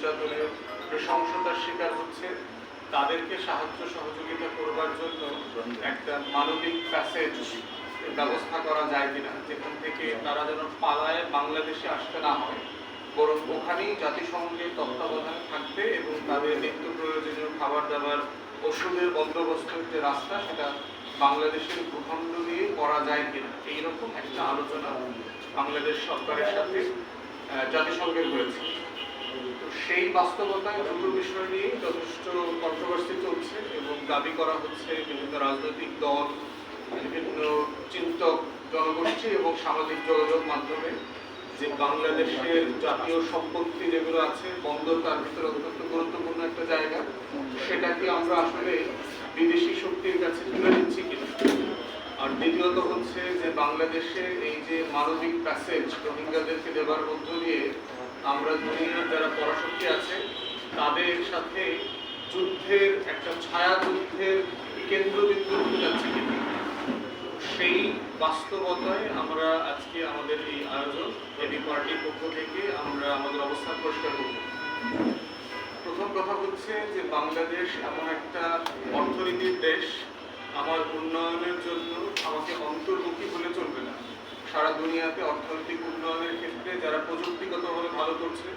নির্যাতনের নৃশংসতার শিকার হচ্ছে, তাদেরকে সাহায্য সহযোগিতা করবার জন্য একটা মানবিক প্যাসেজ ব্যবস্থা করা যায় কিনা, যেখান থেকে তারা যেন পালায়, বাংলাদেশে আসতে না হয়, বরং ওখানেই জাতিসংঘের তত্ত্বাবধানে থাকবে এবং তাদের নিত্য প্রয়োজনীয় খাবার দাবার, ওষুধের বন্দোবস্তের যে রাস্তা, সেটা বাংলাদেশের ভূখণ্ড দিয়ে করা যায় কিনা, এইরকম একটা আলোচনা বাংলাদেশ সরকারের সাথে জাতিসংঘের হয়েছে। সেই বাস্তবতায় দুটো বিষয় নিয়ে যথেষ্ট কন্ট্রোভার্সি চলছে এবং দাবি করা হচ্ছে বিভিন্ন রাজনৈতিক দল, বিভিন্ন চিন্তক জনগোষ্ঠী এবং সামাজিক যোগাযোগ মাধ্যমে যে বাংলাদেশের জাতীয় সম্পত্তি যেগুলো আছে, বন্দর তার ভিতরে অত্যন্ত গুরুত্বপূর্ণ একটা জায়গা। সেটাকে আমরা আসলে বিদেশি শক্তির কাছে তুলে দিচ্ছি কিনা? আর দ্বিতীয়ত হচ্ছে যে বাংলাদেশে এই যে মানবিক প্যাসেজ রোহিঙ্গাদেরকে দেবার মধ্য দিয়ে আমরা দুনিয়ার যারা পরাশক্তি আছে, তাদের সাথে যুদ্ধের একটা ছায়া যুদ্ধের কেন্দ্রবিন্দু যাচ্ছে কিনা সেই বাস্তবতায় আমরা আজকে আমাদের এই আয়োজন এবি পার্টির পক্ষ থেকে আমরা আমাদের অবস্থান পরিষ্কার করব। প্রথম কথা হচ্ছে যে বাংলাদেশ এমন একটা অর্থনীতির দেশ। আমার উন্নয়নের জন্য আমাকে অন্তর্মুখী হলে চলবে না সারা দুনিয়াতে অর্থনৈতিক উন্নয়নের ক্ষেত্রে যারা প্রযুক্তিগতভাবে ভালো করছে,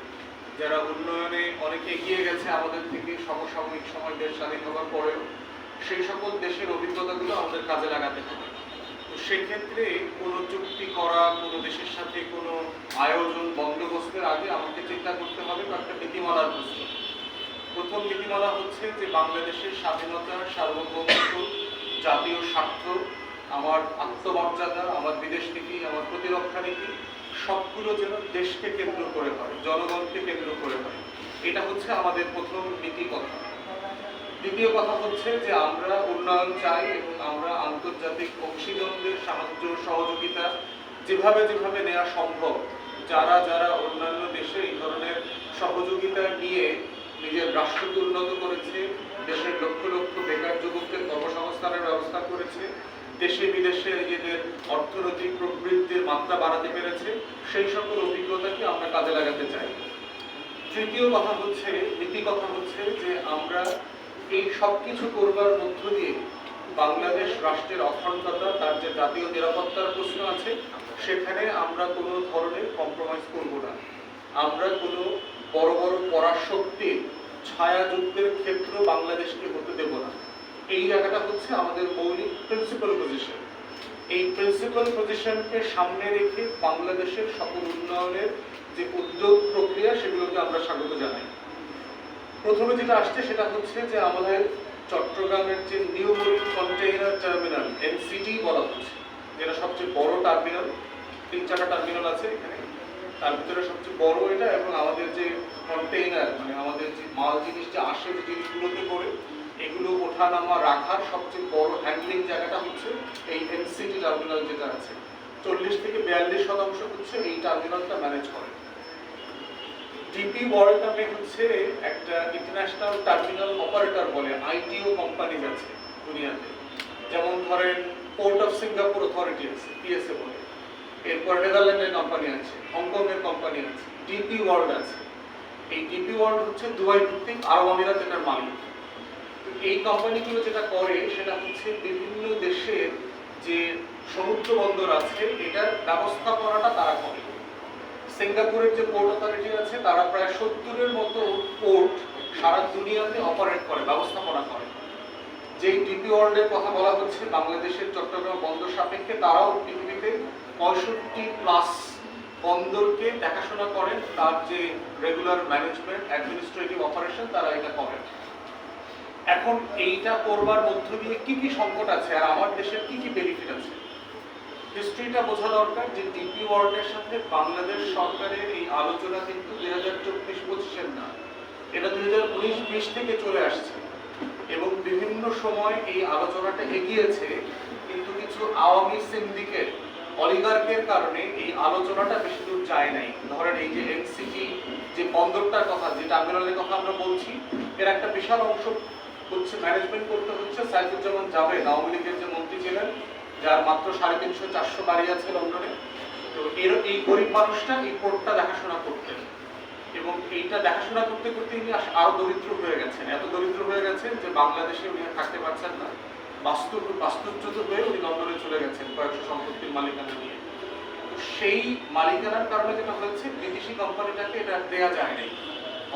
যারা উন্নয়নে অনেক এগিয়ে গেছে আমাদের থেকে সমসাময়িক সময় দেশ স্বাধীন হওয়ার পরেও, সেই সকল দেশের অভিজ্ঞতাগুলো আমাদের কাজে লাগাতে হবে। তো সেক্ষেত্রে কোনো চুক্তি করা, কোনো দেশের সাথে কোনো আয়োজন বন্দোবস্তের আগে আমাকে চিন্তা করতে হবে কয়েকটা নীতিমালার প্রশ্ন। প্রথম নীতিমালা হচ্ছে যে বাংলাদেশের স্বাধীনতা সার্বভৌমত্ব, জাতীয় স্বার্থ আমার আত্মমর্যাদা, আমার বিদেশ নীতি, আমার প্রতিরক্ষা নীতি, সবগুলো যেন দেশকে কেন্দ্র করে হয়, জনগণকে কেন্দ্র করে হয়। এটা হচ্ছে আমাদের প্রথম নীতি কথা। দ্বিতীয় কথা হচ্ছে যে আমরা উন্নয়ন চাই এবং আমরা আন্তর্জাতিক অংশীজনদের সাহায্য, সহযোগিতা যেভাবে যেভাবে নেওয়া সম্ভব, যারা যারা অন্যান্য দেশে এই ধরনের সহযোগিতা নিয়ে নিজের রাষ্ট্রকে উন্নত করেছে, দেশের লক্ষ লক্ষ বেকার যুবকদের কর্মসংস্থানের ব্যবস্থা করেছে দেশে বিদেশে নিজেদের অর্থনৈতিক প্রবৃদ্ধির মাত্রা বাড়াতে পেরেছে, সেই সকল অভিজ্ঞতাকে আমরা কাজে লাগাতে চাই। তৃতীয় কথা হচ্ছে, নীতি কথা হচ্ছে যে আমরা এই সব কিছু করবার মধ্য দিয়ে বাংলাদেশ রাষ্ট্রের অখণ্ডতা, তার যে জাতীয় নিরাপত্তার প্রশ্ন আছে, সেখানে আমরা কোনো ধরনের কম্প্রোমাইজ করব না। আমরা কোনো বড় বড় পরাশক্তির ছায়া যুদ্ধের ক্ষেত্র বাংলাদেশকে হতে দেব না। এই জায়গাটা হচ্ছে আমাদের মৌলিক প্রিন্সিপাল পজিশন এই প্রিন্সিপাল পজিশনকে সামনে রেখে বাংলাদেশের সকল উন্নয়নের যে উদ্যোগ প্রক্রিয়া, সেগুলোকে আমরা স্বাগত জানাই। প্রথমে যেটা আসছে সেটা হচ্ছে যে আমাদের চট্টগ্রামের যে new marine container terminal, NCT বলা হচ্ছে, যেটা সবচেয়ে বড় টার্মিনাল, তিন চারটা টার্মিনাল আছে এখানে। তার ভিতরে সবচেয়ে বড় এটা এবং আমাদের যে কন্টেইনার মানে আমাদের যে মাল জিনিস যে আসে, যে জিনিসগুলোতে করে এগুলো ওঠা নামা রাখার সবচেয়ে বড় হ্যান্ডলিং জায়গাটা হচ্ছে এই এনসিটি টার্মিনাল যেটা আছে। চল্লিশ থেকে বিয়াল্লিশ শতাংশ হচ্ছে এই টার্মিনালটা ম্যানেজ করে। ডিপি ওয়ার্ল্ড নামে হচ্ছে একটা ইন্টারন্যাশনাল টার্মিনাল অপারেটর বলে আইটিও কোম্পানি আছে দুনিয়াতে। যেমন ধরেন পোর্ট অফ সিঙ্গাপুর অথরিটি আছে পিএসএ বলে। এরপর নেদারল্যান্ডের কোম্পানি আছে হংকং এর কোম্পানি আছে ডিপি ওয়ার্ল্ড আছে। এই ডিপি ওয়ার্ল্ড হচ্ছে দুবাই ভিত্তিক আরব আমিরাত এটার মালিক। এই কোম্পানিগুলো যেটা করে, সেটা হচ্ছে বিভিন্ন দেশের যে সমুদ্র বন্দর আছে, এটার ব্যবস্থাপনাটা তারা করে। সিঙ্গাপুরের যে পোর্ট অথরিটি আছে, তারা প্রায় সত্তরের মতো পোর্ট সারা দুনিয়াতে অপারেট করে, ব্যবস্থাপনা করে। যেই ডিপি ওয়ার্ল্ডের কথা বলা হচ্ছে, বাংলাদেশের চট্টগ্রাম বন্দর সাপেক্ষে তারাও পৃথিবীতে পঁয়ষট্টি প্লাস বন্দরকে দেখাশোনা করেন। তার যে রেগুলার ম্যানেজমেন্ট অ্যাডমিনিস্ট্রেটিভ অপারেশন তারা এটা করেন এখন এইটা করবার মধ্য দিয়ে কি কি সংকট আছে আর আমার দেশের কি কি বেনিফিট আছে? হিস্ট্রিটা বোঝা দরকার যে ডিপি ওয়ার্ল্ডের সাথে বাংলাদেশ সরকারের এই আলোচনা কিন্তু দুই হাজার চব্বিশ পঁচিশের না। এটা দুই হাজার উনিশ, বিশ থেকে চলে আসছে এবং বিভিন্ন সময় এই আলোচনাটা এগিয়েছে, কিন্তু কিছু আওয়ামী সিন্ডিকেট, অলিগার্কের কারণে এই আলোচনাটা বেশি দূর যায় নাই। ধরেন এই যে এনসিটি যে বন্দরটার কথা যে টার্মিনালের কথা আমরা বলছি, এর একটা বিশাল অংশ হচ্ছে ম্যানেজমেন্ট করতে হচ্ছে। সাইফুজ্জামান জাভেদ আওয়ামী লীগের যে মন্ত্রী ছিলেন, যার মাত্র সাড়ে তিনশো চারশো বাড়ি আছে লন্ডনে। তো এর এই গরিব মানুষটা এই পোর্টটা দেখাশোনা করতেন। এবং এইটা দেখাশোনা করতে করতে উনি আরও দরিদ্র হয়ে গেছেন। এত দরিদ্র হয়ে গেছেন যে বাংলাদেশে উনি থাকতে পারছেন না। বাস্তু বাস্তুচ্যুত হয়ে উনি লন্ডনে চলে গেছেন কয়েকশো সম্পত্তির মালিকানা নিয়ে। সেই মালিকানার কারণে যেটা হয়েছে, বিদেশি কোম্পানিটাকে এটা দেয়া যায় নাই।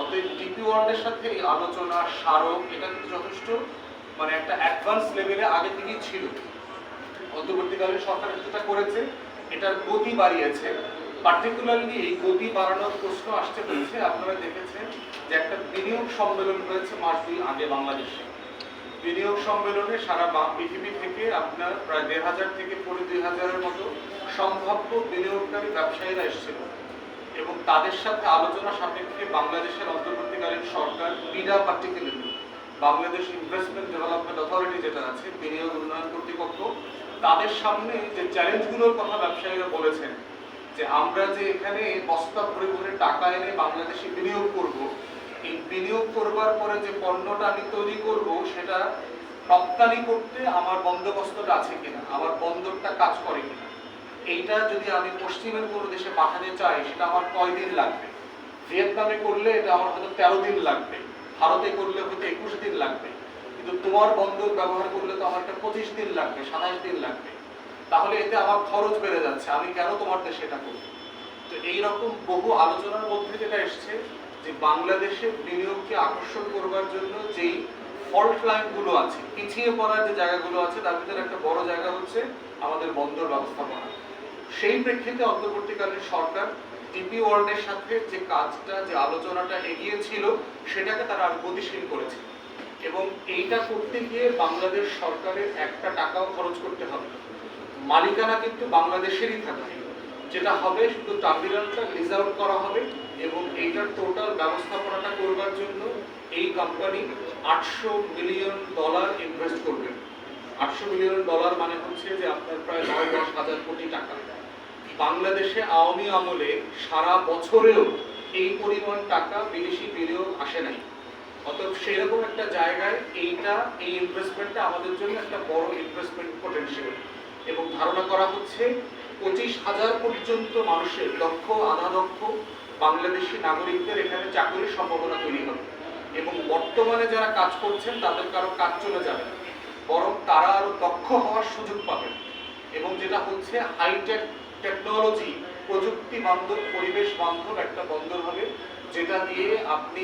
অতএব ডিপি ওয়ার্ল্ডের সাথে এই আলোচনা স্মারক এটা কিন্তু যথেষ্ট মানে একটা অ্যাডভান্স লেভেলে আগে থেকেই ছিল। অন্তর্বর্তীকালীন সরকার যেটা করেছে, এটার গতি বাড়িয়েছে। পার্টিকুলারলি এই গতি বাড়ানোর প্রশ্ন আসতে হয়েছে। আপনারা দেখেছেন যে একটা বিনিয়োগ সম্মেলন হয়েছে মাস দুই আগে বাংলাদেশে। বিনিয়োগ সম্মেলনে সারা পৃথিবী থেকে আপনার প্রায় দেড় হাজার থেকে পনেরো দুই হাজারের মতো সম্ভাব্য বিনিয়োগকারী ব্যবসায়ীরা এসেছিল। এবং তাদের সাথে আলোচনা সাপেক্ষে বাংলাদেশের অন্তর্বর্তীকালীন সরকার BIDA particularly Bangladesh investment development authority যেটা আছে, বিনিয়োগ উন্নয়ন কর্তৃপক্ষ, তাদের সামনে যে চ্যালেঞ্জগুলোর কথা ব্যবসায়ীরা বলেছেন, যে আমরা যে এখানে বস্তা ভরে ভরে টাকা এনে বাংলাদেশে বিনিয়োগ করব, এই বিনিয়োগ করবার পরে যে পণ্যটা আমি তৈরি করব, সেটা রপ্তানি করতে আমার বন্দোবস্তটা আছে কিনা, আমার বন্দরটা কাজ করে কিনা। এইটা যদি আমি পশ্চিমের কোনো দেশে পাঠাতে চাই, সেটা আমার কয় দিন লাগবে? ভিয়েতনামে করলে এটা আমার হয়তো তেরো দিন লাগবে। ভারতে করলে হয়তো একুশ দিন লাগবে। কিন্তু তোমার বন্দর ব্যবহার করলে তো আমার একটা পঁচিশ দিন লাগবে, সাতাশ দিন লাগবে। তাহলে এতে আমার খরচ বেড়ে যাচ্ছে। আমি কেন তোমার দেশে এটা করব? তো এইরকম বহু আলোচনার মধ্যে যেটা এসছে, যে বাংলাদেশে বিনিয়োগকে আকর্ষণ করবার জন্য যেই ফল্ট লাইনগুলো আছে, পিছিয়ে পড়ার যে জায়গাগুলো আছে, তার ভিতরে একটা বড় জায়গা হচ্ছে আমাদের বন্দর ব্যবস্থাপনা। সেই প্রেক্ষিতে অন্তর্বর্তীকালীন সরকার ডিপি ওয়ার্ল্ডের সাথে যে কাজটা, যে আলোচনাটা এগিয়েছিল, সেটাকে তারা আরও গতিশীল করেছে। এবং এইটা করতে গিয়ে বাংলাদেশ সরকারের একটা টাকাও খরচ করতে হবে। মালিকানা কিন্তু বাংলাদেশেরই থাকবে যেটা হবে শুধু টার্মিনালটা রিজার্ভ করা হবে এবং এইটার টোটাল ব্যবস্থাপনাটা করবার জন্য এই কোম্পানি আটশো মিলিয়ন ডলার ইনভেস্ট করবে। আটশো মিলিয়ন ডলার মানে হচ্ছে যে আপনার প্রায় নয় দশ হাজার কোটি টাকা। বাংলাদেশে আওয়ামী আমলে সারা বছরেও এই পরিমাণ টাকা বিদেশি বিনিয়োগ আসে নাই। অতএব সেরকম একটা জায়গায় এইটা, এই ইনভেস্টমেন্টটা আমাদের জন্য একটা বড় ইনভেস্টমেন্ট পটেনশিয়াল এবং ধারণা করা হচ্ছে পঁচিশ হাজার পর্যন্ত মানুষের দক্ষ আধা দক্ষ বাংলাদেশি নাগরিকদের এখানে চাকরির সম্ভাবনা তৈরি হবে। এবং বর্তমানে যারা কাজ করছেন, তাদের কারও কাজ চলে যাবে বরং তারা আরও দক্ষ হওয়ার সুযোগ পাবেন। এবং যেটা হচ্ছে হাইটেক টেকনোলজি প্রযুক্তি বান্ধব, পরিবেশ বান্ধব একটা বন্দর হবে যেটা দিয়ে আপনি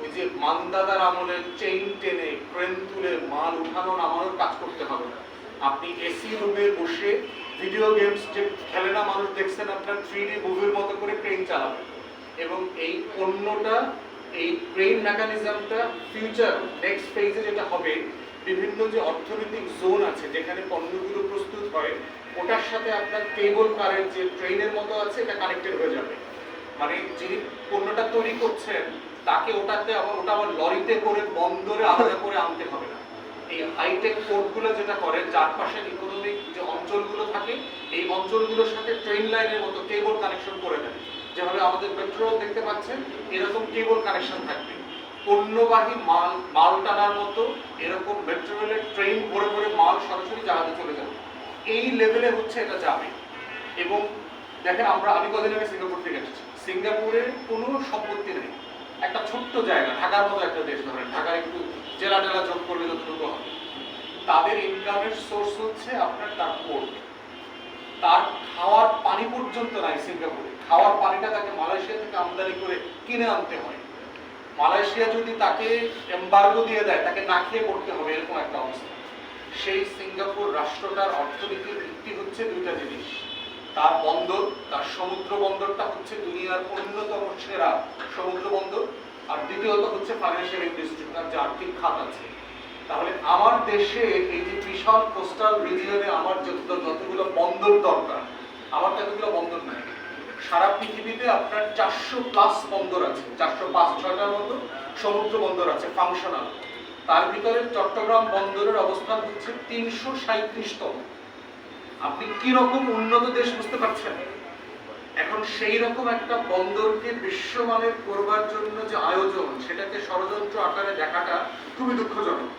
ওই যে মান্দাদার আমলের চেইন টেনে ক্রেন তুলে, মাল উঠানো নামানোর কাজ করতে হবে না। আপনি এসি রুমে বসে ভিডিও গেমস যে খেলে না মানুষ দেখছেন আপনার থ্রি ডি মুভির মতো করে ট্রেন চালাবেন। এবং এই পণ্যটা, এই ট্রেন মেকানিজমটা ফিউচার নেক্সট ফেজে যেটা হবে, বিভিন্ন যে অর্থনৈতিক জোন আছে, যেখানে পণ্যগুলো প্রস্তুত হয় ওটার সাথে আপনার কেবল কারের যে ট্রেনের মতো আছে, এটা কানেক্টেড হয়ে যাবে। মানে যিনি পণ্যটা তৈরি করছেন, তাকে ওটাতে আবার ওটা আবার লরিতে করে, বন্দরে আলাদা করে আনতে হবে না। এই হাইটেক পোর্টগুলো যেটা করে চারপাশের ইকোনমিক যে অঞ্চলগুলো থাকে, এই অঞ্চলগুলোর সাথে ট্রেন লাইনের মতো কেবল কানেকশন করে দেয়। যেভাবে আমাদের মেট্রো দেখতে পাচ্ছেন, এরকম কেবল কানেকশন থাকবে। পণ্যবাহী মাল মাল টানার মতো এরকম মেট্রো রেলের ট্রেন ভরে ভরে মাল সরাসরি জাহাজে চলে যাবে। এই লেভেলে হচ্ছে এটা যাবে। এবং দেখেন আমরা, আমি কদিন আগে সিঙ্গাপুর থেকে এসেছি। সিঙ্গাপুরের কোনো সম্পত্তি নেই। একটা ছোট্ট জায়গা, ঢাকার মতো একটা দেশ ধরেন। ঢাকার একটু জেলা টেলা যোগ করলে যতটুকু হবে। তাদের ইনকামের সোর্স হচ্ছে আপনার তার পোর্ট তার খাওয়ার পানি পর্যন্ত নাই সিঙ্গাপুরে। খাওয়ার পানিটা তাকে মালয়েশিয়া থেকে আমদানি করে কিনে আনতে হয়। মালয়েশিয়া যদি তাকে এম্বার্গো দিয়ে দেয়, তাকে না খেয়ে পড়তে হবে, এরকম একটা অবস্থা। সেই সিঙ্গাপুর রাষ্ট্রটার অর্থনীতির ভিত্তি হচ্ছে দুইটা জিনিস। তার বন্দর, তার সমুদ্র বন্দরটা হচ্ছে দুনিয়ার অন্যতম সেরা সমুদ্র বন্দর। আর দ্বিতীয়ত হচ্ছে ফাইন্যান্সিয়াল ইন্ডাস্ট্রি তার যে আর্থিক খাত আছে। তাহলে আমার দেশে এই যে বিশাল কোস্টাল রিজিয়নে আমার যত যতগুলো বন্দর দরকার, আমার তো এতগুলো বন্দর নাই। সারা পৃথিবীতে আপনার চারশো প্লাস বন্দর আছে। চারশো পাঁচ ছয়টার মতো সমুদ্র বন্দর আছে ফাংশনাল তার ভিতরে চট্টগ্রাম বন্দরের অবস্থান হচ্ছে তিনশো সাঁত্রিশতম আপনি কি রকম উন্নত দেশ বুঝতে পারছেন? এখন সেই রকম একটা বন্দরকে বিশ্বমানের করবার জন্য যে আয়োজন, সেটাকে ষড়যন্ত্র আকারে দেখাটা খুবই দুঃখজনক।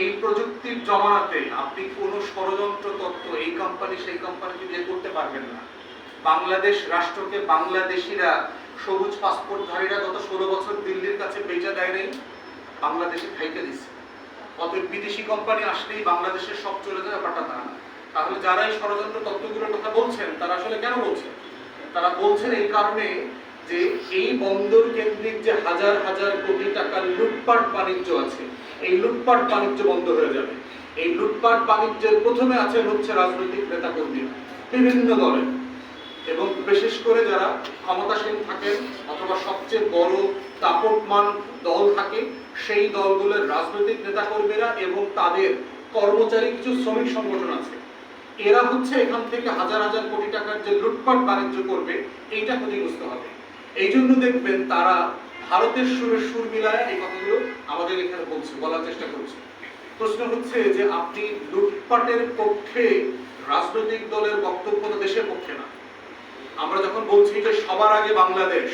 এই প্রযুক্তির জমানাতে আপনি কোনো ষড়যন্ত্র তত্ত্ব এই কোম্পানি সেই কোম্পানিকে দিয়ে করতে পারবেন না। বাংলাদেশ রাষ্ট্রকে বাংলাদেশিরা সবুজ পাসপোর্টধারীরা গত ষোলো বছর দিল্লির কাছে বেচা দেয় নাই। বাংলাদেশে খাইতে দিচ্ছে। অতএব বিদেশি কোম্পানি আসলেই বাংলাদেশের সব চলে যায় ব্যাপারটা তা না। তাহলে যারা এই ষড়যন্ত্র তত্ত্বগুলোর কথা বলছেন, তারা আসলে কেন বলছেন? তারা বলছেন এই কারণে যে এই বন্দর কেন্দ্রিক যে হাজার হাজার কোটি টাকার লুটপাট বাণিজ্য আছে, এই লুটপাট বাণিজ্য বন্ধ হয়ে যাবে। এই লুটপাট বাণিজ্যের প্রথমে আছে হচ্ছে রাজনৈতিক নেতাকর্মী বিভিন্ন দলের। এবং বিশেষ করে যারা ক্ষমতাসীন থাকেন অথবা সবচেয়ে বড় দাপটমান দল থাকে, সেই দলগুলোর রাজনৈতিক নেতাকর্মীরা এবং তাদের কর্মচারী, কিছু শ্রমিক সংগঠন আছে। এরা হচ্ছে এখান থেকে হাজার হাজার কোটি টাকার যে লুটপাট বাণিজ্য করবে, এইটা ক্ষতিগ্রস্ত হবে। এই জন্য দেখবেন তারা ভারতের সুরে সুর মিলায় এই কথাগুলো আমাদের এখানে বলছে, বলার চেষ্টা করছে। প্রশ্ন হচ্ছে যে আপনি লুটপাটের পক্ষে রাজনৈতিক দলের বক্তব্য দেশের পক্ষে না। আমরা যখন বলছি যে সবার আগে বাংলাদেশ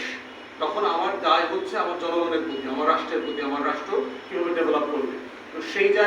তখন আমার দায় হচ্ছে আমার জনগণের প্রতি, আমার রাষ্ট্রের প্রতি, আমার রাষ্ট্র কীভাবে ডেভেলপ করবে। তো সেই জায়গায়